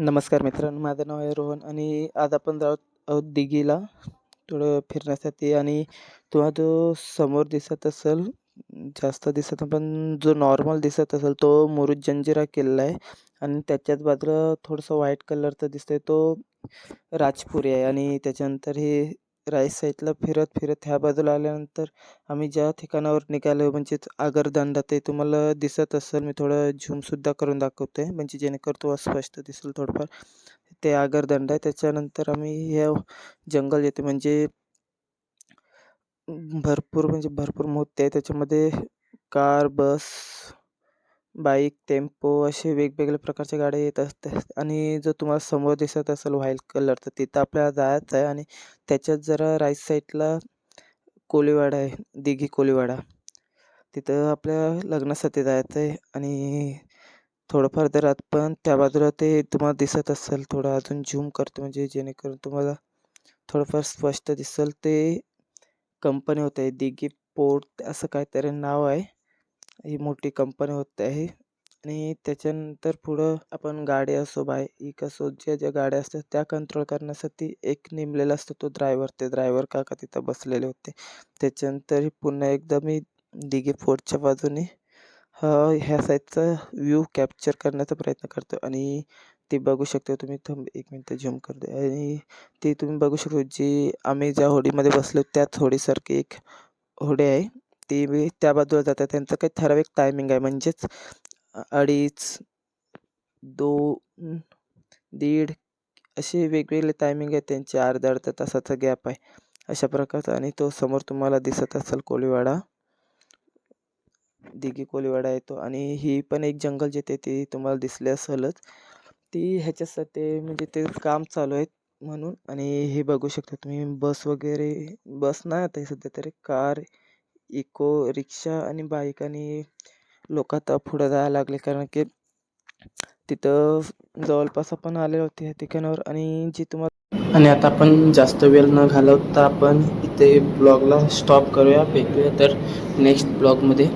नमस्कार मित्रांनो माझं नाव आहे रोहन आणि आज आपण जाऊ आहोत दिघीला. थोडं फिरण्यासाठी आणि तुम्हाला जो समोर दिसत असेल जास्त दिसत पण जो नॉर्मल दिसत असेल तो मुरुज जंजिरा किल्ला आहे आणि त्याच्याच बाजूला थोडंसं व्हाईट कलरचं दिसतंय. तो राजपुरी आहे आणि त्याच्यानंतर हे राईट साईडला फिरत फिरत ह्या बाजूला आल्यानंतर आम्ही ज्या ठिकाणावर निघालो म्हणजेच आगरदांडा ते तुम्हाला दिसत असेल. मी थोडं झूमसुद्धा करून दाखवते म्हणजे जेणेकरून तुम्हाला स्पष्ट दिसेल थोडंफार. ते आगरदांडा आहे त्याच्यानंतर आम्ही ह्या जंगल येते म्हणजे भरपूर म्हणजे भरपूर मोठे आहे. त्याच्यामध्ये कार बस बाईक टेम्पो असे वेगवेगळ्या प्रकारच्या गाड्या येत असतात आणि जो तुम्हाला समोर दिसत असेल व्हाईट कलरचं तिथं आपल्याला जायचं आहे आणि त्याच्यात जरा राईट साईडला कोळीवाडा आहे दिघी कोळीवाडा तिथं आपल्या लग्नासाठी जायचं आहे आणि थोडंफार दरात पण त्या बाजूला ते तुम्हाला दिसत असेल थोडं अजून झूम करतो म्हणजे जेणेकरून तुम्हाला थोडंफार स्पष्ट दिसेल. ते कंपनी होत आहे दिघी पोर्ट असं काहीतरी नाव आहे. ही मोठी कंपनी होत आहे. आणि त्याच्यानंतर पुढं आपण गाडी असो बाईक असो ज्या ज्या गाड्या असतात त्या कंट्रोल करण्यासाठी एक नेमलेला असतो तो ड्रायव्हर ते ड्रायव्हर काका तिथं बसलेले होते. त्याच्यानंतर पुन्हा एकदा मी दिघे फोर्टच्या बाजूने हा ह्या साईडचा व्ह्यू कॅप्चर करण्याचा प्रयत्न करतो आणि ते बघू शकतो तुम्ही थंब एक मिनटं झूम करते आणि ते तुम्ही बघू शकतो जी आम्ही ज्या होडीमध्ये बसलो त्याच होडीसारखी एक होडी आहे. ती मी त्या बाजूला जातात त्यांचं काही ठराविक टायमिंग आहे. म्हणजेच अडीच दोन दीड असे वेगवेगळे टायमिंग आहे त्यांचे अर्धा अर्धा तासाचा गॅप आहे. अशा प्रकारचा. आणि तो समोर तुम्हाला दिसत असेल कोळीवाडा दिघी कोळीवाडा येतो आणि ही पण एक जंगल जिथे ती तुम्हाला दिसली असेलच. ती ह्याच्यासाठी म्हणजे ते काम चालू आहे म्हणून. आणि हे बघू शकता तुम्ही. बस वगैरे बस नाही आता सध्या तरी. कार इको रिक्षा आणि बाईक आणि लोक आता पुढं जायला लागले. कारण की तिथं जवळपास आपण आले होते ह्या ठिकाणावर आणि जे तुम्हाला आणि आता आपण जास्त वेळ न घालवता आपण इथे ब्लॉगला स्टॉप करूया भेटूया तर नेक्स्ट ब्लॉगमध्ये